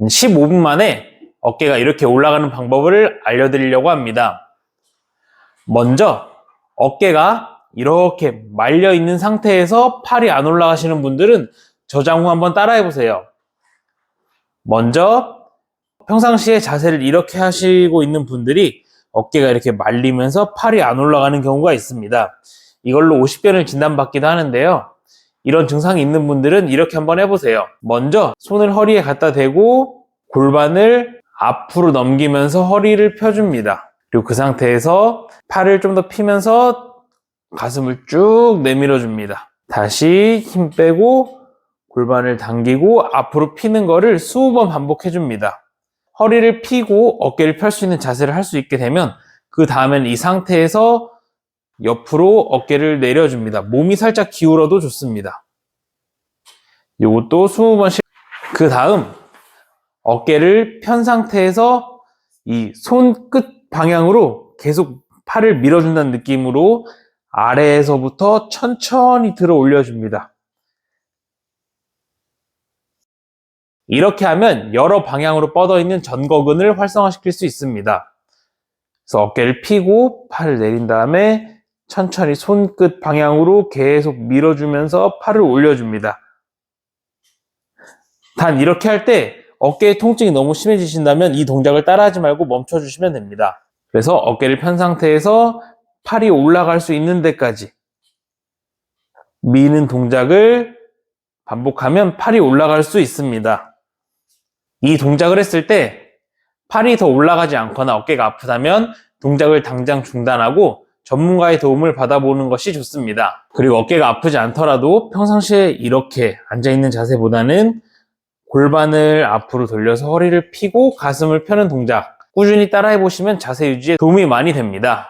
15분 만에 어깨가 이렇게 올라가는 방법을 알려드리려고 합니다. 먼저 어깨가 이렇게 말려 있는 상태에서 팔이 안 올라가시는 분들은 저장 후 한번 따라해 보세요. 먼저 평상시에 자세를 이렇게 하시고 있는 분들이 어깨가 이렇게 말리면서 팔이 안 올라가는 경우가 있습니다. 이걸로 50견을 진단받기도 하는데요. 이런 증상이 있는 분들은 이렇게 한번 해보세요. 먼저 손을 허리에 갖다 대고 골반을 앞으로 넘기면서 허리를 펴줍니다. 그리고 그 상태에서 팔을 좀 더 피면서 가슴을 쭉 내밀어 줍니다. 다시 힘 빼고 골반을 당기고 앞으로 피는 거를 20번 반복해 줍니다. 허리를 피고 어깨를 펼 수 있는 자세를 할 수 있게 되면 그 다음엔 이 상태에서 옆으로 어깨를 내려줍니다. 몸이 살짝 기울어도 좋습니다. 이것도 20번씩. 그 다음 어깨를 편 상태에서 이 손끝 방향으로 계속 팔을 밀어준다는 느낌으로 아래에서부터 천천히 들어 올려줍니다. 이렇게 하면 여러 방향으로 뻗어 있는 전거근을 활성화시킬 수 있습니다. 그래서 어깨를 펴고 팔을 내린 다음에 천천히 손끝 방향으로 계속 밀어주면서 팔을 올려줍니다. 단 이렇게 할 때 어깨의 통증이 너무 심해지신다면 이 동작을 따라하지 말고 멈춰주시면 됩니다. 그래서 어깨를 편 상태에서 팔이 올라갈 수 있는 데까지 미는 동작을 반복하면 팔이 올라갈 수 있습니다. 이 동작을 했을 때 팔이 더 올라가지 않거나 어깨가 아프다면 동작을 당장 중단하고 전문가의 도움을 받아보는 것이 좋습니다. 그리고 어깨가 아프지 않더라도 평상시에 이렇게 앉아있는 자세보다는 골반을 앞으로 돌려서 허리를 펴고 가슴을 펴는 동작 꾸준히 따라해 보시면 자세 유지에 도움이 많이 됩니다.